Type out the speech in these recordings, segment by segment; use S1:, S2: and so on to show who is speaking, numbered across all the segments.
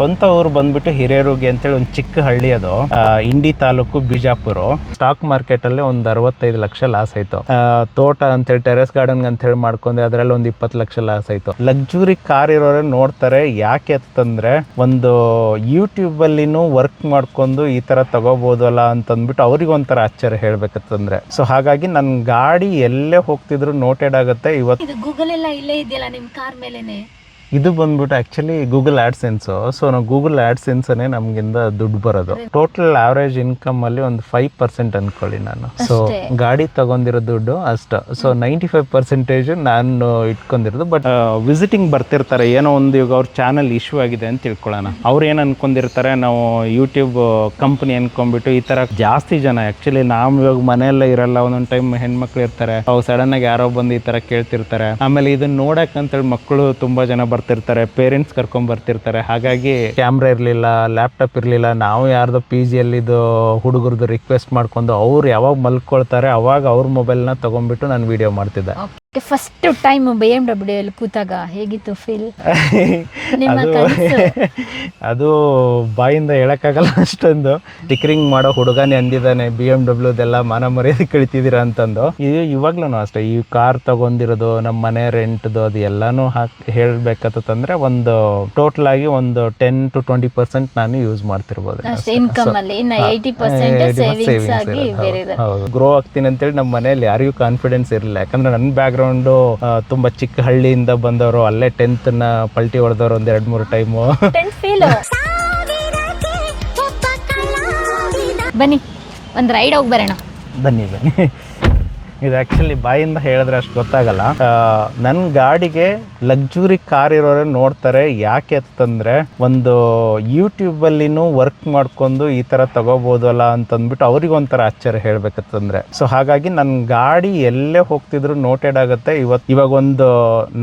S1: ಸ್ವಂತ ಊರು ಬಂದ್ಬಿಟ್ಟು ಹಿರಿಯರುಗೆ ಅಂತೇಳಿ ಒಂದು ಚಿಕ್ಕ ಹಳ್ಳಿ ಅದು. ಇಂಡಿ ತಾಲೂಕು ಬಿಜಾಪುರ. ಸ್ಟಾಕ್ ಮಾರ್ಕೆಟ್ ಅಲ್ಲಿ ಒಂದು ಅರವತ್ತೈದು ಲಕ್ಷ ಲಾಸ್ ಆಯ್ತು. ತೋಟ ಅಂತೇಳಿ ಟೆರೆಸ್ ಗಾರ್ಡನ್ ಅಂತ ಹೇಳಿ ಮಾಡ್ಕೊಂಡೆ ಅದ್ರಲ್ಲಿ ಒಂದು ಇಪ್ಪತ್ತು ಲಕ್ಷ ಲಾಸ್ ಆಯ್ತು. ಲಕ್ಸುರಿ ಕಾರ್ ಇರೋರೆ ನೋಡ್ತಾರೆ, ಯಾಕೆ ಅಂತಂದ್ರೆ ಒಂದು ಯೂಟ್ಯೂಬ್ ಅಲ್ಲಿನೂ ವರ್ಕ್ ಮಾಡ್ಕೊಂಡು ಈ ತರ ತಗೋಬಹುದಲ್ಲ ಅಂತಂದ್ಬಿಟ್ಟು ಅವ್ರಿಗೆ ಒಂಥರ ಆಶ್ಚರ್ಯ ಹೇಳ್ಬೇಕಂತಂದ್ರೆ. ಸೊ ಹಾಗಾಗಿ ನನ್ನ ಗಾಡಿ ಎಲ್ಲೇ ಹೋಗ್ತಿದ್ರು ನೋಟೆಡ್ ಆಗುತ್ತೆ, ಇವತ್ತು
S2: ಗೂಗಲ್ ಎಲ್ಲ ಇಲ್ಲೇ ಇದೆಯಲ್ಲ ನಿಮ್ ಕಾರ್ ಮೇಲೆನೆ?
S1: ಇದು ಬಂದ್ಬಿಟ್ಟು ಆಕ್ಚುಲಿ ಗೂಗಲ್ ಆಡ್ಸೆನ್ಸ್ ಸೊ ನಾವು ಗೂಗಲ್ ಆಡ್ಸೆನ್ಸ್ ನಮಗಿಂದ ದುಡ್ಡು ಬರೋದು. ಟೋಟಲ್ ಆವ್ರೇಜ್ ಇನ್ಕಮ್ ಅಲ್ಲಿ ಒಂದು ಫೈವ್ ಪರ್ಸೆಂಟ್ ಅನ್ಕೊಳ್ಳಿ ನಾನು. ಸೊ ಗಾಡಿ ತಗೊಂಡಿರೋ ದುಡ್ಡು ಅಷ್ಟ. ಸೊ ನೈಂಟಿ ಫೈವ್ ಪರ್ಸೆಂಟೇಜ್ ನಾನು ಇಟ್ಕೊಂಡಿರೋದು ಬಟ್ ವಿಸಿಟಿಂಗ್ ಬರ್ತಿರ್ತಾರೆ. ಏನೋ ಒಂದು ಇವಾಗ ಅವ್ರ ಚಾನಲ್ ಇಶ್ಯೂ ಆಗಿದೆ ಅಂತ ತಿಳ್ಕೊಳ್ಳೋಣ. ಅವ್ರು ಏನ್ ಅನ್ಕೊಂಡಿರ್ತಾರೆ? ನಾವು ಯೂಟ್ಯೂಬ್ ಕಂಪನಿ ಅನ್ಕೊಂಡ್ಬಿಟ್ಟು ಈ ತರ ಜಾಸ್ತಿ ಜನ ಆ್ಯಕ್ಚುಲಿ ನಾವು ಇವಾಗ ಮನೆಯಲ್ಲ ಇರಲ್ಲ. ಒಂದೊಂದು ಟೈಮ್ ಹೆಣ್ಮಕ್ಳು ಇರ್ತಾರೆ. ಅವ್ರು ಸಡನ್ ಆಗಿ ಯಾರೋ ಬಂದು ಈ ತರ ಕೇಳ್ತಿರ್ತಾರೆ. ಆಮೇಲೆ ಇದನ್ನ ನೋಡಕ್ ಅಂತೇಳಿ ಮಕ್ಕಳು ತುಂಬಾ ಜನ ಬರ್ತಿರ್ತಾರೆ ಪೇರೆಂಟ್ಸ್ ಕರ್ಕೊಂಡ್ ಬರ್ತಿರ್ತಾರೆ. ಹಾಗಾಗಿ ಕ್ಯಾಮ್ರಾ ಇರ್ಲಿಲ್ಲ ಲ್ಯಾಪ್ಟಾಪ್ ಇರ್ಲಿಲ್ಲ, ನಾವು ಯಾರ್ದೋ ಪಿ ಜಿಯಲ್ಲಿದ್ದು ಹುಡುಗರದು ರಿಕ್ವೆಸ್ಟ್ ಮಾಡ್ಕೊಂಡು ಅವ್ರು ಯಾವಾಗ ಮಲ್ಕೊಳ್ತಾರೆ, ಅವಾಗ ಅವ್ರ ಮೊಬೈಲ್ನ ತಗೊಂಡ್ಬಿಟ್ಟು ನಾನು ವಿಡಿಯೋ ಮಾಡ್ತಿದ್ದೆ.
S2: First time B M W ಅಲ್ಲಿ ಕೂತಾಗ ಹೇಗಿತ್ತು ಫೀಲ್ ನಿಮ್ಮ
S1: ಅದು
S2: ಕನಸು?
S1: ಅದು ಬಾಯಿಂದ ಹೇಳಕ್ಕಾಗಲ್ಲ ಅಷ್ಟೊಂದು. ಟಿಕರಿಂಗ್ ಮಾಡೋ ಹುಡುಗನೇ ಅಂದಿದ್ದಾನೆ ಬಿ ಎಂ ಡಬ್ಲ್ಯೂದೆಲ್ಲ ಮಾನ ಮರ್ಯಾದೆ ಕಳಿತಿದ್ದೀರಾ ಅಂತಂದು. ಇದು ಇವಾಗ್ಲೂ ಅಷ್ಟೇ ಈ ಕಾರ್ ತಗೊಂಡಿರೋದು ನಮ್ಮ ಮನೆ ರೆಂಟ್ದು ಅದು ಎಲ್ಲಾನು ಹಾಕ್ ಹೇಳ್ಬೇಕಂತಂದ್ರೆ ಒಂದು ಟೋಟಲ್ ಆಗಿ ಒಂದು ಟೆನ್ ಟು ಟ್ವೆಂಟಿ ಪರ್ಸೆಂಟ್ ನಾನು ಯೂಸ್ ಮಾಡ್ತಿರ್ಬೋದು.
S2: ಅಷ್ಟೇ ಇನ್ಕಮ್ ಅಲ್ಲಿ. ಇನ್ನ ಏಯ್ಟಿ ಪರ್ಸೆಂಟ್ ಸೇವಿಂಗ್ಸ್ ಆಗಿ ಬೇರೆ ಇದೆ.
S1: ಹೌದು ಗ್ರೋ ಆಗ್ತೀನಿ ಅಂತೇಳಿ ನಮ್ಮ ಮನೆಯಲ್ಲಿ ಯಾರಿಗೂ ಕಾನ್ಫಿಡೆನ್ಸ್ ಇರಲಿಲ್ಲ. ಯಾಕಂದ್ರೆ ನನ್ನ ಬ್ಯಾಕ್ಗ್ರೌಂಡು ತುಂಬಾ ಚಿಕ್ಕ ಹಳ್ಳಿಯಿಂದ ಬಂದವರು ಅಲ್ಲೇ ಟೆಂತ್ನ ಪಲ್ಟಿ ಹೊಡೆದವ್ರು ಒಂದ್ ಎರಡ್ ಮೂರು ಟೈಮು
S2: ಬನ್ನಿ ಒಂದ್ ರೈಡ್ ಹೋಗಿ ಬರೋಣ.
S1: ಬನ್ನಿ ಬನ್ನಿ. ಇದು ಆ್ಯಕ್ಚುಲಿ ಬಾಯಿಂದ ಹೇಳಿದ್ರೆ ಅಷ್ಟು ಗೊತ್ತಾಗಲ್ಲ. ನನ್ನ ಗಾಡಿಗೆ ಲಕ್ಸುರಿ ಕಾರ್ ಇರೋರೆ ನೋಡ್ತಾರೆ, ಯಾಕೆ ಅಂತಂದ್ರೆ ಒಂದು ಯೂಟ್ಯೂಬಲ್ಲಿನೂ ವರ್ಕ್ ಮಾಡ್ಕೊಂಡು ಈ ಥರ ತಗೋಬೋದಲ್ಲ ಅಂತಂದ್ಬಿಟ್ಟು ಅವ್ರಿಗೆ ಒಂಥರ ಆಶ್ಚರ್ಯ ಹೇಳ್ಬೇಕಂತಂದ್ರೆ. ಸೊ ಹಾಗಾಗಿ ನನ್ನ ಗಾಡಿ ಎಲ್ಲೇ ಹೋಗ್ತಿದ್ರು ನೋಟೆಡ್ ಆಗುತ್ತೆ. ಇವತ್ತು ಇವಾಗ ಒಂದು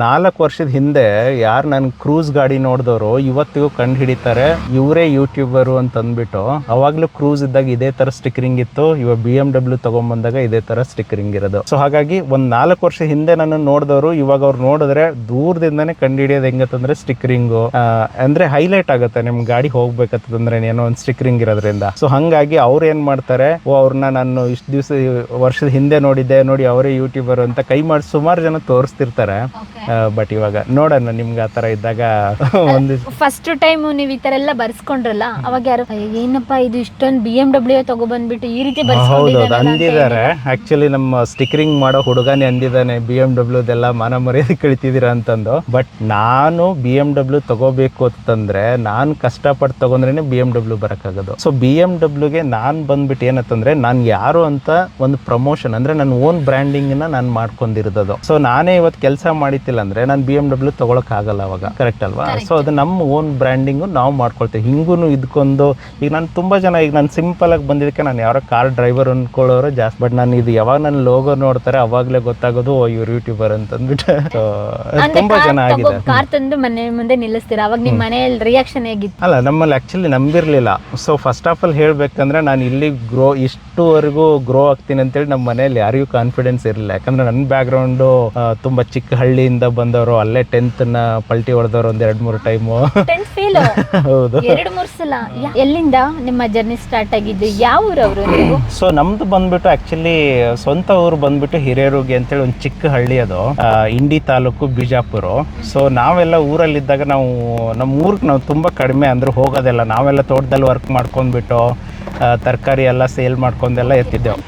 S1: ನಾಲ್ಕು ವರ್ಷದ ಹಿಂದೆ ಯಾರು ನನ್ನ ಕ್ರೂಸ್ ಗಾಡಿ ನೋಡಿದವರು ಇವತ್ತಿಗೂ ಕಂಡು ಹಿಡಿತಾರೆ. ಇವರೇ ಯೂಟ್ಯೂಬರು ಅಂತ ಅಂದ್ಬಿಟ್ಟು ಅವಾಗಲೂ ಕ್ರೂಸ್ ಇದ್ದಾಗ ಇದೇ ತರ ಸ್ಟಿಕರಿಂಗ್ ಇತ್ತು. ಇವಾಗ ಬಿ ಎಂ ಡಬ್ಲ್ಯೂ ತಗೊಂಬಂದಾಗ ಇದೇ ತರ ಸ್ಟಿಕರಿಂಗ್ ಇರೋದು ಸೊ ಹಾಗಾಗಿ ಒಂದ್ ನಾಲ್ಕು ವರ್ಷ ಹಿಂದೆ ನನ್ನ ನೋಡಿದವರು ಇವಾಗ ಅವ್ರು ನೋಡಿದ್ರೆ ದೂರದಿಂದನೇ ಕಂಡು ಹಿಡಿಯೋದು ಹೆಂಗತ್ತಂದ್ರೆ ಸ್ಟಿಕರಿಂಗು. ಅಂದ್ರೆ ಹೈಲೈಟ್ ಆಗುತ್ತೆ ನಿಮ್ ಗಾಡಿ ಹೋಗ್ಬೇಕಂತಂದ್ರೆ ಏನೋ ಒಂದು ಸ್ಟಿಕ್ಕರಿಂಗ್ ಇರೋದ್ರಿಂದ. ಸೊ ಹಂಗಾಗಿ ಅವ್ರು ಏನ್ ಮಾಡ್ತಾರೆ ಓ ಅವ್ರನ್ನ ನಾನು ಇಷ್ಟು ದಿವಸ ವರ್ಷದ ಹಿಂದೆ ನೋಡಿದ್ದೆ ನೋಡಿ ಅವರೇ ಯೂಟ್ಯೂಬರ್ ಅಂತ ಕೈ ಮಾಡಿ ಸುಮಾರು ಜನ ತೋರಿಸ್ತಿರ್ತಾರೆ. ಬಟ್ ಇವಾಗ ನೋಡೋಣ ನಿಮ್ಗೆ ಆ ತರ ಇದ್ದಾಗ ಒಂದು
S2: ಫಸ್ಟ್ ಟೈಮ್ ನೀವು ಈ ತರ ಎಲ್ಲ ಬರ್ಸ್ಕೊಂಡ್ರಲ್ಲ ಅವಾಗ ಯಾರು ಏನಪ್ಪಾ ಇದು ಇಷ್ಟೊಂದು ಬಿ ಎಂ ಡಬ್ಲ್ಯೂ ತಗೊಬಂದ್ಬಿಟ್ಟು ಈ ರೀತಿ
S1: ಹೌದೌದು
S2: ಅಂತ
S1: ಅಂದಿದ್ದಾರೆ. ಆಕ್ಚುಲಿ ನಮ್ಮ ಸ್ಟಿಕರಿಂಗ್ ಮಾಡೋ ಹುಡುಗನೇ ಅಂದಿದ್ದಾನೆ ಬಿ ಎಂ ಡಬ್ಲ್ಯೂದೆಲ್ಲ ಮನ ಮರ್ಯಾದೆ ಕಳಿತಿದ್ದೀರಾ ಅಂತಂದು. ಬಟ್ ನಾನು ಬಿ ಎಂ ಡಬ್ಲ್ಯೂ ತಗೋಬೇಕು ಅಂತಂದ್ರೆ ನಾನು ಕಷ್ಟಪಟ್ಟು ತಗೊಂಡ್ರೇನೆ ಬಿ ಎಂ ಡಬ್ಲ್ಯೂ ಬರೋಕ್ಕಾಗೋದು. ಸೊ ಬಿ ಎಂ ಡಬ್ಲ್ಯೂಗೆ ನಾನು ಬಂದ್ಬಿಟ್ಟು ಏನಂತಂದ್ರೆ ನಾನು ಯಾರು ಅಂತ ಒಂದು ಪ್ರಮೋಷನ್ ಅಂದ್ರೆ ನನ್ನ ಓನ್ ಬ್ರ್ಯಾಂಡಿಂಗ್ನ ನಾನು ಮಾಡ್ಕೊಂಡಿರೋದು. ಸೊ ನಾನೇ ಇವತ್ತು ಕೆಲಸ ಮಾಡಿತಿಲ್ಲ ಅಂದ್ರೆ ನಾನು ಬಿ ಎಂ ಡಬ್ಲ್ಯೂ ತಗೊಳಕ್ ಆಗಲ್ಲ ಅವಾಗ. ಕರೆಕ್ಟ್ ಅಲ್ವಾ? ಸೊ ಅದು ನಮ್ಮ ಓನ್ ಬ್ರ್ಯಾಂಡಿಂಗು ನಾವು ಮಾಡ್ಕೊಳ್ತೇವೆ. ಹಿಂಗೂ ಇದ್ಕೊಂಡು ಈಗ ನಾನು ತುಂಬಾ ಜನ ಈಗ ನಾನು ಸಿಂಪಲ್ ಆಗಿ ಬಂದಿದ್ದಕ್ಕೆ ನಾನು ಯಾರೋ ಕಾರ್ ಡ್ರೈವರ್ ಅಂದ್ಕೊಳ್ಳೋರು ಜಾಸ್ತಿ ಬಟ್ ನಾನು ಇದು ಯಾವಾಗ ನನ್ನ ಲೋಗೋ ನೋಡ್ತಾರೆ ಅವಾಗಲೇ ಗೊತ್ತಾಗೋದು ಓ ಇವ್ರು ಯೂಟ್ಯೂಬರ್ ಅಂತಂದ್ಬಿಟ್ಟು. So, ತುಂಬಾ ಜನ ಆಗಿದೆ.
S2: ಕಾರ್ ತಂದು ಮನೆ ಮುಂದೆ ನಿಲ್ಲಿಸ್ತೀರಾ? ಅವಾಗ ನಿಮ್ಮ ಮನೆಯಲ್ಲಿ ರಿಯಾಕ್ಷನ್ ಹೇಗಿತ್ತು?
S1: ಅಲ್ಲ ನಮ್ಮಲ್ಲಿ ಆಕ್ಚುಲಿ ನಂಬಿರಲಿಲ್ಲ. ಸೊ ಫಸ್ಟ್ ಆಫ್ ಆಲ್ ಹೇಳ್ಬೇಕಂದ್ರೆ ನಾನು ಇಲ್ಲಿ ಗ್ರೋ ಇಷ್ಟುವರೆಗೂ ಗ್ರೋ ಆಗ್ತೀನಿ ಅಂತೇಳಿ ನಮ್ಮ ಮನೆಯಲ್ಲಿ ಯಾರಿಗೂ ಕಾನ್ಫಿಡೆನ್ಸ್ ಇರಲಿಲ್ಲ. ಯಾಕಂದ್ರೆ ನನ್ನ ಬ್ಯಾಕ್ಗ್ರೌಂಡು ತುಂಬಾ ಚಿಕ್ಕ ಹಳ್ಳಿಯಿಂದ ಬಂದವರು ಅಲ್ಲೇ ಟೆಂತ್ನ ಪಲ್ಟಿ ಹೊಡೆದವರು ಒಂದ್ ಎರಡ್ ಮೂರು ಟೈಮು
S2: ಫೀಲ್
S1: ಹೌದು.
S2: ಎರಡು ಮೂರು ಸಲ. ಯಾ- ಎಲ್ಲಿಂದ ನಿಮ್ಮ ಜರ್ನಿ ಸ್ಟಾರ್ಟ್ ಆಗಿದ್ದು? ಯಾವ ಊರವರು ನೀವು?
S1: ಸೊ ನಮ್ದು ಬಂದ್ಬಿಟ್ಟು ಆಕ್ಚುಲಿ ಸ್ವಂತ ಊರು ಬಂದ್ಬಿಟ್ಟು ಹಿರೇರುಗೆ ಅಂತೇಳಿ ಒಂದು ಚಿಕ್ಕ ಹಳ್ಳಿ ಅದು ಇಂಡಿ ತಾಲೂಕು ಬಿಜಾಪುರ. ಸೊ ನಾವೆಲ್ಲ ಊರಲ್ಲಿದ್ದಾಗ ನಾವು ನಮ್ಮ ಊರಿಗೆ ನಾವು ತುಂಬ ಕಡಿಮೆ ಅಂದ್ರೆ ಹೋಗೋದೆಲ್ಲ. ನಾವೆಲ್ಲ ತೋಟದಲ್ಲಿ ವರ್ಕ್ ಮಾಡ್ಕೊಂಡ್ಬಿಟ್ಟು ತರಕಾರಿ ಎಲ್ಲ ಸೇಲ್ ಮಾಡ್ಕೊಂಡೆಲ್ಲ ಎತ್ತಿದ್ದೆವು.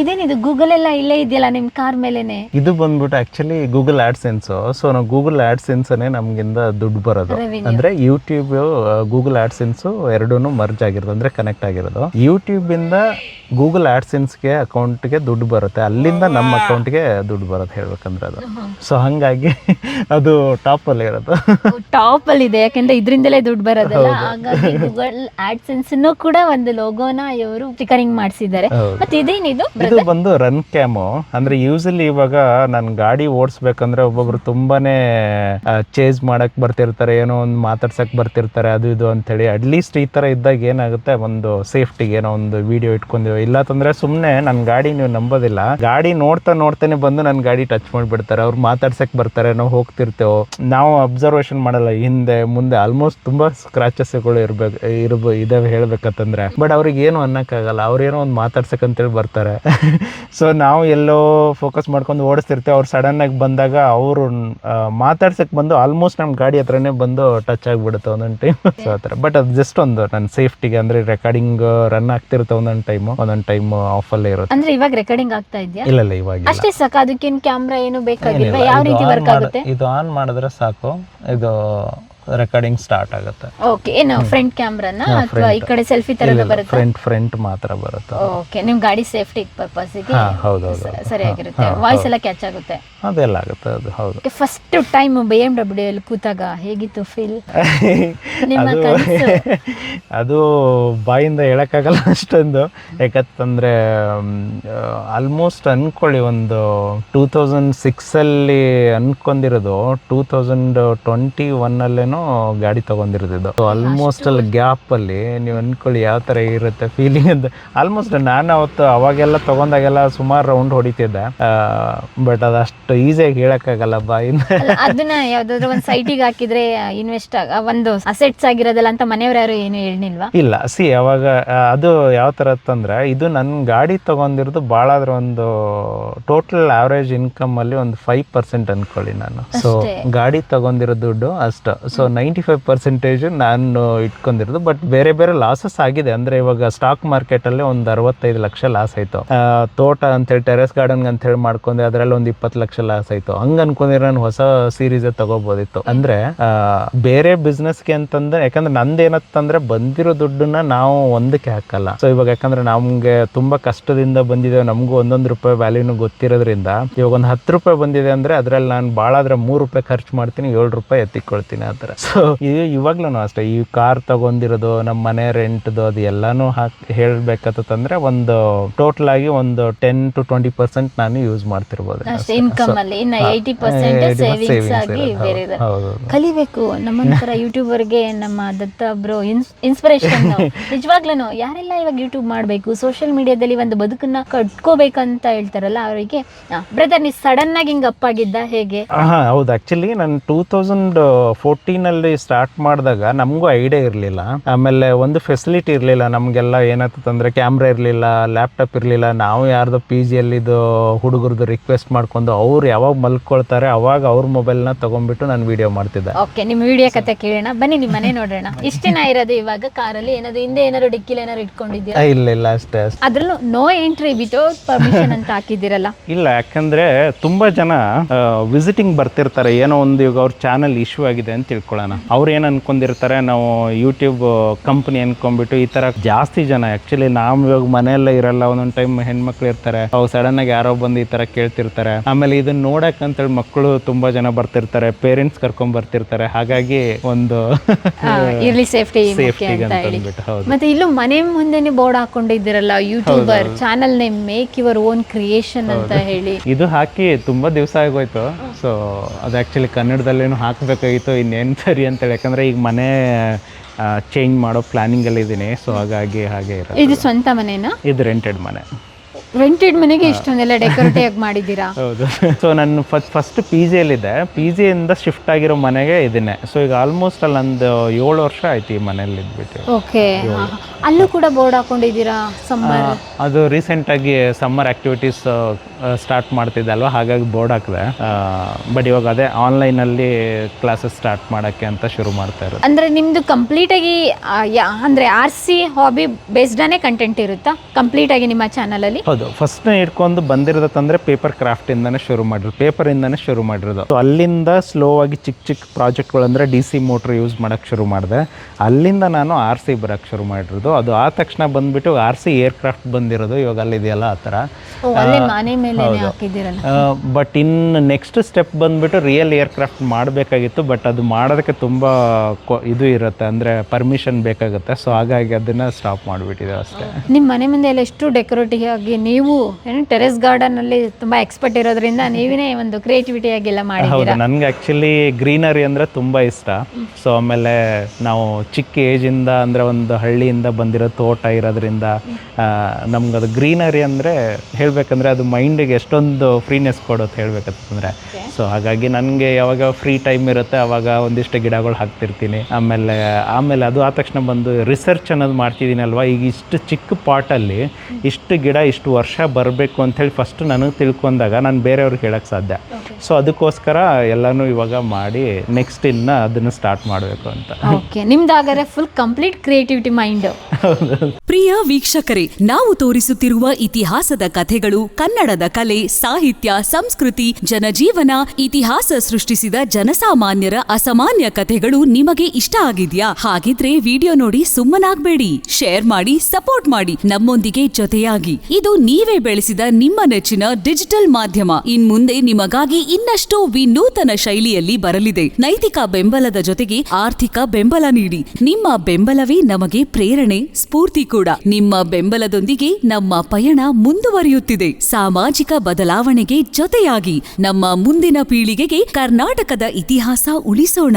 S2: ಇದೇನಿದು ಗೂಗಲ್ ಎಲ್ಲ ಇಲ್ಲೇ ಇದೆಯಲ್ಲ ನಿಮ್ ಕಾರ್ ಮೇಲೆನೆ?
S1: ಇದು ಬಂದ್ಬಿಟ್ಟು ಆಕ್ಚುಲಿ ಗೂಗಲ್ ಆಡ್ಸೆನ್ಸ್ ಸೊ ನಾವು ಗೂಗಲ್ ಆಡ್ಸೆನ್ಸನೇ ನಮ್ಗಿಂದ ದುಡ್ಡು ಬರೋದು.
S2: Revenue.
S1: ಅಂದ್ರೆ ಯೂಟ್ಯೂಬ್ ಗೂಗಲ್ ಆಡ್ಸೆನ್ಸ್ ಎರಡೂನು ಮರ್ಜ್ ಆಗಿರೋದು ಅಂದ್ರೆ ಕನೆಕ್ಟ್ ಆಗಿರೋದು. ಯೂಟ್ಯೂಬ್ ಇಂದ ಗೂಗಲ್ ಆಡ್ಸೆನ್ಸ್ಗೆ ಅಕೌಂಟ್ಗೆ ದುಡ್ಡು ಬರುತ್ತೆ. ಅಲ್ಲಿಂದ ನಮ್ಮ ಅಕೌಂಟ್ಗೆ ದುಡ್ಡು ಬರುತ್ತೆ ಹೇಳ್ಬೇಕಂದ್ರೆ ಅದು. ಸೊ ಹಂಗಾಗಿ ಅದು ಟಾಪ್ ಅಲ್ಲಿ ಇರೋದು.
S2: ಟಾಪ್ ಅಲ್ಲಿ ಇದೆ. ಯಾಕಂದ್ರೆ ಇದ್ರಿಂದಲೇ ದುಡ್ಡು ಬರೋದಲ್ಲ. ಹಾಗಾಗಿ ಗೂಗಲ್ ಆಡ್ಸೆನ್ಸ್ ಕೂಡ ಒಂದು ಲೋಗೋನ ಇವರು ಸ್ಟಿಕರಿಂಗ್ ಮಾಡಿಸಿದ್ದಾರೆ.
S1: ಹೌದು.
S2: ಮತ್ತೆ ಇದೇನಿದು
S1: ಇದು ಬಂದು ರನ್ ಕ್ಯಾಮು ಅಂದ್ರೆ ಯೂಸಲಿ ಇವಾಗ ನಾನು ಗಾಡಿ ಓಡಿಸ್ಬೇಕಂದ್ರೆ ಒಬ್ಬೊಬ್ರು ತುಂಬಾನೇ ಚೇಂಜ್ ಮಾಡಕ್ ಬರ್ತಿರ್ತಾರೆ ಏನೋ ಒಂದು ಮಾತಾಡ್ಸಕ್ ಬರ್ತಿರ್ತಾರೆ ಅದು ಇದು ಅಂತೇಳಿ. ಅಟ್ಲೀಸ್ಟ್ ಈ ತರ ಇದ್ದಾಗ ಏನಾಗುತ್ತೆ ಒಂದು ಸೇಫ್ಟಿಗೆ ಏನೋ ಒಂದು ವಿಡಿಯೋ ಇಟ್ಕೊಂಡಿವ. ಇಲ್ಲ ತಂದ್ರೆ ಸುಮ್ನೆ ನನ್ನ ಗಾಡಿ ನೀವು ನಂಬೋದಿಲ್ಲ. ಗಾಡಿ ನೋಡ್ತಾ ನೋಡ್ತಾನೆ ಬಂದು ನನ್ನ ಗಾಡಿ ಟಚ್ ಮಾಡ್ಬಿಡ್ತಾರೆ. ಅವ್ರು ಮಾತಾಡ್ಸಕ್ ಬರ್ತಾರೆ ನಾವು ಹೋಗ್ತಿರ್ತೇವೋ. ನಾವು ಅಬ್ಸರ್ವೇಷನ್ ಮಾಡಲ್ಲ ಹಿಂದೆ ಮುಂದೆ ಆಲ್ಮೋಸ್ಟ್ ತುಂಬಾ ಸ್ಕ್ರಾಚಸ್ಗಳು ಇರ್ಬೇಕು ಇರ್ಬೋ ಇದಾವೆ ಹೇಳ್ಬೇಕಂತಂದ್ರೆ. ಬಟ್ ಅವ್ರಿಗೆ ಏನು ಅನ್ನಕ್ಕಾಗಲ್ಲ ಅವ್ರೇನೋ ಒಂದು ಮಾತಾಡ್ಸಕ್ ಅಂತೇಳಿ ಬರ್ತಾರೆ. ಸೊ ನಾವು ಎಲ್ಲೋ ಫೋಕಸ್ ಮಾಡ್ಕೊಂಡು ಓಡಿಸ್ತಿರ್ತೇವೆ. ಅವ್ರು ಸಡನ್ನಾಗಿ ಆಗಿ ಬಂದಾಗ ಅವರು ಮಾತಾಡ್ಸಕ್ ಬಂದು ಆಲ್ಮೋಸ್ಟ್ ನಮ್ಮ ಗಾಡಿ ಹತ್ರನೇ ಬಂದು ಟಚ್ ಆಗಿಬಿಡುತ್ತೆ ಒಂದೊಂದು ಟೈಮ್ ಸೊ ಆ ಥರ. ಬಟ್ ಅದು ಜಸ್ಟ್ ಒಂದು ನನ್ನ ಸೇಫ್ಟಿಗೆ ಅಂದರೆ ರೆಕಾರ್ಡಿಂಗ್ ರನ್ ಆಗ್ತಿರುತ್ತೆ ಒಂದೊಂದು ಟೈಮ್ ಒಂದೊಂದು ಟೈಮ್ ಆಫಲ್ಲೇ ಇರುತ್ತೆ.
S2: ಅಂದ್ರೆ ಇವಾಗ ರೆಕಾರ್ಡಿಂಗ್ ಆಗ್ತಾ ಇದೆಯಾ?
S1: ಇಲ್ಲ ಇಲ್ಲ ಇವಾಗ
S2: ಅಷ್ಟೇ ಸಾಕು. ಅದಕ್ಕೇನು ಕ್ಯಾಮ್ರಾ ಏನು
S1: ಬೇಕಾಗಿಲ್ಲ.
S2: ಯಾವ ರೀತಿ ವರ್ಕ್ ಆಗುತ್ತೆ?
S1: ಇದು ಆನ್ ಮಾಡಿದ್ರೆ ಸಾಕು. ಇದು ರೆಕಾರ್ಡಿಂಗ್ ಸ್ಟಾರ್ಟ್ ಆಗುತ್ತೆ.
S2: ಓಕೆ ಏನು ಫ್ರಂಟ್ ಕ್ಯಾಮ್ರಾನ ಅಥವಾ ಈ ಕಡೆ ಸೆಲ್ಫಿ ತರ ಬರುತ್ತೆ?
S1: ಫ್ರಂಟ್ ಫ್ರಂಟ್ ಮಾತ್ರ ಬರುತ್ತೆ.
S2: ಓಕೆ ನಿಮ್ಮ ಗಾಡಿ ಸೇಫ್ಟಿ ಪರ್ಪಸ್ಗೆ
S1: ಹಾ ಹೌದು
S2: ಸರಿಯಾಗಿರುತ್ತೆ ವಾಯ್ಸ್ ಎಲ್ಲ ಕ್ಯಾಚ್ ಆಗುತ್ತೆ.
S1: ಅದೆಲ್ಲ ಆಗುತ್ತೆ ಅದು ಹೌದು.
S2: First time B M W ಅಲ್ಲಿ ಕೂತಾಗ ಹೇಗಿತ್ತು ಫೀಲ್ ನಿಮ್ಮ
S1: ಅದು
S2: ಕನಸು?
S1: ಅದು ಬಾಯಿಂದ ಹೇಳಕ್ಕಾಗಲ್ಲ ಅಷ್ಟೊಂದು. ಯಾಕಂತಂದ್ರೆ ಆಲ್ಮೋಸ್ಟ್ ಅನ್ಕೊಳ್ಳಿ ಒಂದು ಟೂ ತೌಸಂಡ್ ಸಿಕ್ಸಲ್ಲಿ ಅನ್ಕೊಂಡಿರೋದು ಟೂ ತೌಸಂಡ್ ಟ್ವೆಂಟಿ ಒನ್ನಲ್ಲೇನೋ ಗಾಡಿ ತಗೊಂಡಿರೋದು ಸೊ ಆಲ್ಮೋಸ್ಟ್ ಅಲ್ಲಿ ಗ್ಯಾಪ್ ಅಲ್ಲಿ ನೀವು ಅನ್ಕೊಳ್ಳಿ ಯಾವ ಥರ ಇರುತ್ತೆ ಫೀಲಿಂಗ್ ಅಂತ. ಆಲ್ಮೋಸ್ಟ್ ನಾನು ಅವತ್ತು ಅವಾಗೆಲ್ಲ ತಗೊಂಡಾಗೆಲ್ಲ ಸುಮಾರು ರೌಂಡ್ ಹೊಡಿತಿದ್ದೆ. ಬಟ್ ಅದಷ್ಟು ಈಸಿಯಾಗಿ ಹೇಳಕ್ಕಾಗಲ್ಲ ಬಾಯಿಂದ
S2: ಅದನ್ನ ಯಾವ್ದಾದ್ರು ಒಂದು ಸೈಟಿಗೆ ಹಾಕಿದ್ರೆ ಇನ್ವೆಸ್ಟ್ ಒಂದು ಅಸೆಟ್ಸ್ ಆಗಿರೋದಲ್ಲ ಅಂತ ಮನೆಯವ್ರು ಯಾರು ಏನು ಹೇಳಿಲ್ವಾ?
S1: ಇಲ್ಲ ಸಿ ಅವಾಗ ಅದು ಯಾವ ಥರ ಅಂತಂದ್ರೆ ಇದು ನನ್ನ ಗಾಡಿ ತಗೊಂಡಿರೋದು ಬಹಳ ಆದ್ರೆ ಒಂದು ಟೋಟಲ್ ಆವರೇಜ್ ಇನ್ಕಮ್ ಅಲ್ಲಿ ಒಂದು ಫೈವ್ ಪರ್ಸೆಂಟ್ ಅನ್ಕೊಳ್ಳಿ ನಾನು. ಸೊ ಗಾಡಿ ತಗೊಂಡಿರೋ ದುಡ್ಡು ಅಷ್ಟು. ಸೊ ನೈಂಟಿ ಫೈವ್ ಪರ್ಸೆಂಟೇಜ್ ನಾನು ಇಟ್ಕೊಂಡಿರೋದು. ಬಟ್ ಬೇರೆ ಬೇರೆ ಲಾಸಸ್ ಆಗಿದೆ. ಅಂದ್ರೆ ಇವಾಗ ಸ್ಟಾಕ್ ಮಾರ್ಕೆಟ್ ಅಲ್ಲಿ ಒಂದು ಅರವತ್ತೈದು ಲಕ್ಷ ಲಾಸ್ ಆಯ್ತು. ತೋಟ ಅಂತೇಳಿ ಟೆರೆಸ್ ಗಾರ್ಡನ್ ಅಂತ ಹೇಳಿ ಮಾಡ್ಕೊಂಡೆ ಅದ್ರಲ್ಲಿ ಒಂದು ಇಪ್ಪತ್ತು ಲಕ್ಷ ಲಾಸ್ ಆಯ್ತು. ಹಂಗ ಅನ್ಕೊಂಡಿರ ನಾನು ಹೊಸ ಸೀರೀಸ್ ತಗೋಬೋದಿತ್ತು. ಅಂದ್ರೆ ಬೇರೆ ಬಿಸ್ನೆಸ್ಗೆ ಅಂತಂದ್ರೆ, ಯಾಕಂದ್ರೆ ನಂದೇನತ್ತಂದ್ರೆ ಬಂದಿರೋ ದುಡ್ಡನ್ನ ನಾವು ಒಂದಕ್ಕೆ ಹಾಕಲ್ಲ. ಸೊ ಇವಾಗ ಯಾಕಂದ್ರೆ ನಮ್ಗೆ ತುಂಬಾ ಕಷ್ಟದಿಂದ ಬಂದಿದೆ. ನಮಗೂ ಒಂದೊಂದು ರೂಪಾಯಿ ವ್ಯಾಲ್ಯೂನು ಗೊತ್ತಿರೋದ್ರಿಂದ ಇವಾಗ ಒಂದು ಹತ್ತು ರೂಪಾಯಿ ಬಂದಿದೆ ಅಂದ್ರೆ ಅದ್ರಲ್ಲಿ ನಾನು ಭಾಳ ಆದ್ರೆ ಮೂರು ರೂಪಾಯಿ ಖರ್ಚು ಮಾಡ್ತೀನಿ, ಏಳು ರೂಪಾಯಿ ಎತ್ತಿಕೊಳ್ತೀನಿ ಆ ಸೊ ಇದು ಇವಾಗ್ಲೂ ಅಷ್ಟೇ ಈ ಕಾರ್ ತಗೊಂಡಿರೋದು ನಮ್ಮ ಮನೆ ರೆಂಟ್ದು ಅದು ಎಲ್ಲಾನು ಹಾಕಿ ಹೇಳ್ಬೇಕಂತಂದ್ರೆ ಒಂದು ಟೋಟಲ್ ಆಗಿ ಒಂದು ಟೆನ್ ಟು ಟ್ವೆಂಟಿ ಪರ್ಸೆಂಟ್ ನಾನು ಯೂಸ್ ಮಾಡ್ತಿರ್ಬೋದು.
S2: ಇನ್ಕಮ್ ಅಲ್ಲಿ ಇನ್ನ ಏಯ್ಟಿ ಪರ್ಸೆಂಟ್ ಸೇವಿಂಗ್ಸ್ ಆಗಿ ಬೇರೆ ಇದೆ. ಕಲಿಬೇಕು ನಮ್ಮಂತರ ಯೂಟ್ಯೂಬರ್ಗೆ ನಮ್ಮ ದತ್ತ ಬ್ರೋ ಇನ್ಸ್ಪಿರೇಷನ್ ನಿಜವಾಗ್ಲೂ ಯಾರೆಲ್ಲ ಇವಾಗ ಯೂಟ್ಯೂಬ್ ಮಾಡಬೇಕು ಸೋಷಿಯಲ್ ಮೀಡಿಯಾದಲ್ಲಿ ಒಂದು ಬದುಕನ್ನ ಕಟ್ಕೋಬೇಕಂತ ಹೇಳ್ತಾರಲ್ಲ ಅವರಿಗೆ ಬ್ರದರ್ ನೀ ಸಡನ್ ಆಗಿ ಹಿಂಗ್ ಅಪ್ ಆಗಿದ್ದ ಹೇಗೆ?
S1: ಹಾ ಹೌದು. ಆಕ್ಚುಲಿ ನಾನು ಟೂ ತೌಸಂಡ್ ಫೋರ್ಟೀನಲ್ಲಿ ಸ್ಟಾರ್ಟ್ ಮಾಡಿದಾಗ ನಮಗೂ ಐಡಿಯಾ ಇರಲಿಲ್ಲ. ಆಮೇಲೆ ಒಂದು ಫೆಸಿಲಿಟಿ ಇರಲಿಲ್ಲ. ನಮಗೆಲ್ಲ ಏನಾಗ್ತಂದ್ರೆ ಕ್ಯಾಮ್ರಾ ಇರಲಿಲ್ಲ ಲ್ಯಾಪ್ಟಾಪ್ ಇರಲಿಲ್ಲ. ನಾವು ಯಾರ್ದೋ ಪಿ ಜಿಯಲ್ಲಿದ್ದು ಹುಡುಗರದ್ದು ರಿಕ್ವೆಸ್ಟ್ ಮಾಡ್ಕೊಂಡು ಅವ್ರು ಯಾವಾಗ ಮಲ್ಕೊಳ್ತಾರೆ ಅವಾಗ ಅವ್ರ ಮೊಬೈಲ್ನ ತಗೊಂಡ್ಬಿಟ್ಟು ನಾನು ವಿಡಿಯೋ ಮಾಡ್ತಿದ್ದೆ.
S2: ಓಕೆ ನಿಮ್ಮ ವಿಡಿಯೋ ಕತೆ ಕೇಳೋಣ. ಬನ್ನಿ ನಿಮ್ಮ ಮನೆ ನೋಡೋಣ. ಇಷ್ಟಿನ ಇರೋದು ಇವಾಗ? ಕಾರಲ್ಲಿ ಏನಾದ್ರು ಹಿಂದೆ ಏನಾದ್ರು ಡಿಕ್ಕಿಲಿ ಏನಾದ್ರು ಇಟ್ಕೊಂಡಿದ್ದೀರಾ?
S1: ಇಲ್ಲ ಇಲ್ಲ ಅಷ್ಟೇ ಅಷ್ಟೇ.
S2: ಅದ್ರಲ್ಲೂ ನೋ ಎಂಟ್ರಿ ವಿತೌಟ್ ಪರ್ಮಿಷನ್ ಅಂತ ಹಾಕಿದ್ದೀರಲ್ಲ.
S1: ಇಲ್ಲ ಯಾಕಂದ್ರೆ ತುಂಬಾ ಜನ ವಿಸಿಟಿಂಗ್ ಬರ್ತಿರ್ತಾರೆ. ಏನೋ ಒಂದು ಇವಾಗ ಅವ್ರ ಚಾನಲ್ ಇಶ್ಯೂ ಆಗಿದೆ ಅಂತ ತಿಳ್ಕೊಳ್ಳೋಣ ಅವ್ರು ಏನು ಅನ್ಕೊಂಡಿರ್ತಾರೆ ನಾವು ಯೂಟ್ಯೂಬ್ ಕಂಪನಿ ಅನ್ಕೊಂಡ್ಬಿಟ್ಟು ಈ ತರ ಜಾಸ್ತಿ ಜನ ಆಕ್ಚುಲಿ ನಾವು ಇವಾಗ ಮನೆಯಲ್ಲ ಇರಲ್ಲ ಒಂದೊಂದ್ ಟೈಮ್ ಹೆಣ್ಮಕ್ಳು ಇರ್ತಾರೆ. ಅವ್ರು ಸಡನ್ ಆಗಿ ಯಾರೋ ಬಂದು ಈ ತರ ಕೇಳ್ತಿರ್ತಾರೆ. ಆಮೇಲೆ ಇದನ್ನ ನೋಡಕ್ ಅಂತೇಳಿ ಮಕ್ಕಳು ತುಂಬಾ ಜನ ಬರ್ತಿರ್ತಾರೆ ಪೇರೆಂಟ್ಸ್ ಕರ್ಕೊಂಡ್ ಬರ್ತಿರ್ತಾರೆ. ಹಾಗಾಗಿ ಒಂದು
S2: ಇರ್ಲಿ ಸೇಫ್ಟಿ ಮುಖ್ಯ ಅಂತ
S1: ಅಂತ
S2: ಹೇಳಿ.
S1: ಹೌದು.
S2: ಮತ್ತೆ ಇಲ್ಲೂ ಮನೆ ಮುಂದೆನೆ board ಹಾಕೊಂಡಿದ್ದೀರಲ್ಲ YouTuber channel name make your own creation ಅಂತ ಹೇಳಿ.
S1: ಇದು ಹಾಕಿ ತುಂಬಾ ದಿವಸ ಆಗೋಯ್ತು. ಸೊ ಅದು ಆಕ್ಚುಲಿ ಕನ್ನಡದಲ್ಲೇನು ಹಾಕಬೇಕಾಗಿತ್ತು ಇನ್ನೇನು ಸರಿ ಅಂತೇಳಿ. ಯಾಕಂದ್ರೆ ಈಗ ಮನೆ ಚೇಂಜ್ ಮಾಡೋ ಪ್ಲಾನಿಂಗಲ್ಲಿ ಇದ್ದೀನಿ ಸೊ ಹಾಗಾಗಿ ಹಾಗೆ ಇರೋದು.
S2: ಇದು ಸ್ವಂತ ಮನೆನಾ?
S1: ಇದು ರೆಂಟೆಡ್ ಮನೆ.
S2: ರೆಂಟೆಡ್ ಮನೆಗೆ ಇಷ್ಟೊಂದೆಲ್ಲ ಡೆಕೋರೇಟಿವ್ ಆಗಿ ಮಾಡಿದ್ದೀರಾ?
S1: ಹೌದು. ಸೊ ನಾನು ಫಸ್ಟ್ ಫಸ್ಟ್ ಪಿ ಜಿಯಲ್ಲಿದ್ದೆ ಪಿ ಜಿಯಿಂದ ಶಿಫ್ಟ್ ಆಗಿರೋ ಮನೆಗೆ ಇದನ್ನೇ ಸೊ ಈಗ ಆಲ್ಮೋಸ್ಟ್ ಅಲ್ಲಿ ಒಂದು ಏಳು ವರ್ಷ ಆಯ್ತು ಈ ಮನೇಲಿ ಇದ್ಬಿಟ್ಟು.
S2: ಓಕೆ ಅಲ್ಲೂ ಕೂಡ ಬೋರ್ಡ್ ಹಾಕೊಂಡಿದ್ದೀರಾ ಸಮ್ಮರ್
S1: ಅದು ರೀಸೆಂಟಾಗಿ ಸಮ್ಮರ್ ಆ್ಯಕ್ಟಿವಿಟೀಸ್ ಸ್ಟಾರ್ಟ್ ಮಾಡ್ತಿದ್ದೆ ಅಲ್ವಾ? ಹಾಗಾಗಿ ಬೋರ್ಡ್ ಹಾಕಿದೆ. ಬಟ್ ಇವಾಗ ಅದೇ ಆನ್ಲೈನಲ್ಲಿ ಕ್ಲಾಸಸ್ ಸ್ಟಾರ್ಟ್ ಮಾಡೋಕ್ಕೆ ಅಂತ ಶುರು ಮಾಡ್ತಾ ಇರೋದು.
S2: ಅಂದ್ರೆ ನಿಮ್ದು ಕಂಪ್ಲೀಟ್ ಆಗಿ ಯಾ- ಅಂದ್ರೆ ಆರ್ ಸಿ ಹಾಬಿ ಬೇಸ್ಡಾನೇ ಕಂಟೆಂಟ್ ಇರುತ್ತಾ? ಕಂಪ್ಲೀಟ್ ಆಗಿ ನಿಮ್ಮ ಚಾನಲ್ ಅಲ್ಲಿ?
S1: ಹೌದು. ಫಸ್ಟ್ ಇಟ್ಕೊಂಡು ಬಂದಿರೋದಂದ್ರೆ ಪೇಪರ್ ಕ್ರಾಫ್ಟ್ ಇಂದಾನೆ ಶುರು ಮಾಡಿರೋದು. ಪೇಪರ್ ಇಂದಾನೆ ಶುರು ಮಾಡಿರೋದು. ಅಲ್ಲಿಂದ ಸ್ಲೋ ಆಗಿ ಚಿಕ್ಕ ಚಿಕ್ಕ ಪ್ರಾಜೆಕ್ಟ್ಗಳು ಅಂದ್ರೆ ಡಿ ಸಿ ಮೋಟ್ರ್ ಯೂಸ್ ಮಾಡಕ್ ಶುರು ಮಾಡಿದೆ. ಅಲ್ಲಿಂದ ನಾನು ಆರ್ ಸಿ ಬರಕ್ ಶುರು ಮಾಡಿರೋದು. ಅದು ಆದ ತಕ್ಷಣ ಬಂದ್ಬಿಟ್ಟು ಆರ್ ಸಿ ಏರ್ ಕ್ರಾಫ್ಟ್ ಬಂದಿರೋದು. ಇವಾಗ ಅಲ್ಲಿದೆಯಲ್ಲ ಆ ಥರ.
S2: ಅಲ್ಲೇ ಮೇಲೆ
S1: ಹೌದು.
S2: ಹಾಕಿದ್ದೀರಲ್ಲ.
S1: ಬಟ್ ಇನ್ ನೆಕ್ಸ್ಟ್ ಸ್ಟೆಪ್ ಬಂದ್ಬಿಟ್ಟು ರಿಯಲ್ ಏರ್ಕ್ರಾಫ್ಟ್ ಮಾಡಬೇಕಾಗಿತ್ತು ಬಟ್ ಅದು ಮಾಡೋದಕ್ಕೆ ತುಂಬ ಇದು ಇರುತ್ತೆ ಅಂದರೆ ಪರ್ಮಿಷನ್ ಬೇಕಾಗುತ್ತೆ. ಸೊ ಹಾಗಾಗಿ ಅದನ್ನು ಸ್ಟಾಪ್ ಮಾಡಿಬಿಟ್ಟಿದೆ ಅಷ್ಟೇ.
S2: ನಿಮ್ಮ ಮನೆ ಮುಂದೆ ಎಲ್ಲ ಎಷ್ಟು ಡೆಕೋರೇಟಿವ್ ಆಗಿ ನೀವು ಏನು ಟೆರೆಸ್ ಗಾರ್ಡನ್ ಅಲ್ಲಿ ತುಂಬಾ ಎಕ್ಸ್ಪರ್ಟ್ ಇರೋದ್ರಿಂದ ನೀವೇ ಒಂದು ಕ್ರಿಯೇಟಿವಿಟಿ ಆಗಿ ಎಲ್ಲ
S1: ಹೌದು ನನಗೆ ಆ್ಯಕ್ಚುಲಿ ಗ್ರೀನರಿ ಅಂದರೆ ತುಂಬ ಇಷ್ಟ. ಸೊ ಆಮೇಲೆ ನಾವು ಚಿಕ್ಕ ಏಜಿಂದ ಅಂದರೆ ಒಂದು ಹಳ್ಳಿಯಿಂದ ಬಂದಿರೋ ತೋಟ ಇರೋದ್ರಿಂದ ನಮ್ಗೆ ಅದು ಗ್ರೀನರಿ ಅಂದರೆ ಹೇಳಬೇಕಂದ್ರೆ ಅದು ಮೈಂಡಿಗೆ ಎಷ್ಟೊಂದು ಫ್ರೀನೆಸ್ ಕೊಡುತ್ತೆ ಹೇಳ್ಬೇಕಂತಂದರೆ. ಸೊ ಹಾಗಾಗಿ ನನಗೆ ಯಾವಾಗ ಫ್ರೀ ಟೈಮ್ ಇರುತ್ತೆ ಅವಾಗ ಒಂದಿಷ್ಟು ಗಿಡಗಳು ಹಾಕ್ತಿರ್ತೀನಿ. ಆಮೇಲೆ ಆಮೇಲೆ ಅದು ಆದ ತಕ್ಷಣ ಬಂದು ರಿಸರ್ಚ್ ಅನ್ನೋದು ಮಾಡ್ತಿದ್ದೀನಿ ಅಲ್ವಾ? ಈಗ ಇಷ್ಟು ಚಿಕ್ಕ ಪಾಟಲ್ಲಿ ಇಷ್ಟು ಗಿಡ ಇಷ್ಟು ವರ್ಷ ಬರಬೇಕು ಅಂಥೇಳಿ ಫಸ್ಟ್ ನನಗೆ ತಿಳ್ಕೊಂಡಾಗ ನಾನು ಬೇರೆಯವ್ರಿಗೆ ಹೇಳೋಕ್ಕೆ ಸಾಧ್ಯ. ಸೊ ಅದಕ್ಕೋಸ್ಕರ ಎಲ್ಲನೂ ಇವಾಗ ಮಾಡಿ ನೆಕ್ಸ್ಟ್ ಇನ್ನ ಅದನ್ನು ಸ್ಟಾರ್ಟ್ ಮಾಡಬೇಕು ಅಂತ.
S2: ಓಕೆ ನಿಮ್ದಾಗಾದ್ರೆ ಫುಲ್ ಕಂಪ್ಲೀಟ್ ಕ್ರಿಯೇಟಿವಿಟಿ ಮೈಂಡ್
S3: ಪ್ರಿಯ ವೀಕ್ಷಕರೇ ನಾವು ತೋರಿಸುತ್ತಿರುವ ಇತಿಹಾಸದ ಕಥೆಗಳು ಕನ್ನಡದ ಕಲೆ, ಸಾಹಿತ್ಯ, ಸಂಸ್ಕೃತಿ, ಜನಜೀವನ, ಇತಿಹಾಸ ಸೃಷ್ಟಿಸಿದ ಜನಸಾಮಾನ್ಯರ ಅಸಾಮಾನ್ಯ ಕಥೆಗಳು ನಿಮಗೆ ಇಷ್ಟ ಆಗಿದ್ಯಾ? ಹಾಗಿದ್ರೆ ವಿಡಿಯೋ ನೋಡಿ ಸುಮ್ಮನಾಗ್ಬೇಡಿ. ಶೇರ್ ಮಾಡಿ, ಸಪೋರ್ಟ್ ಮಾಡಿ. ನಮ್ಮೊಂದಿಗೆ ಜೊತೆಯಾಗಿ. ಇದು ನೀವೇ ಬೆಳೆಸಿದ ನಿಮ್ಮ ನೆಚ್ಚಿನ ಡಿಜಿಟಲ್ ಮಾಧ್ಯಮ. ಇನ್ ಮುಂದೆ ನಿಮಗಾಗಿ ಇನ್ನಷ್ಟು ವಿನೂತನ ಶೈಲಿಯಲ್ಲಿ ಬರಲಿದೆ. ನೈತಿಕ ಬೆಂಬಲದ ಜೊತೆಗೆ ಆರ್ಥಿಕ ಬೆಂಬಲ ನೀಡಿ. ನಿಮ್ಮ ಬೆಂಬಲವೇ ನಮಗೆ ಪ್ರೇರಣೆ, ಸ್ಫೂರ್ತಿ ಕೂಡ. ನಿಮ್ಮ ಬೆಂಬಲದೊಂದಿಗೆ ನಮ್ಮ ಪಯಣ ಮುಂದುವರಿಯುತ್ತಿದೆ. ಸಾಮಾಜಿಕ ಬದಲಾವಣೆಗೆ ಜೊತೆಯಾಗಿ ನಮ್ಮ ಮುಂದಿನ ಪೀಳಿಗೆಗೆ ಕರ್ನಾಟಕದ ಇತಿಹಾಸ ಉಳಿಸೋಣ.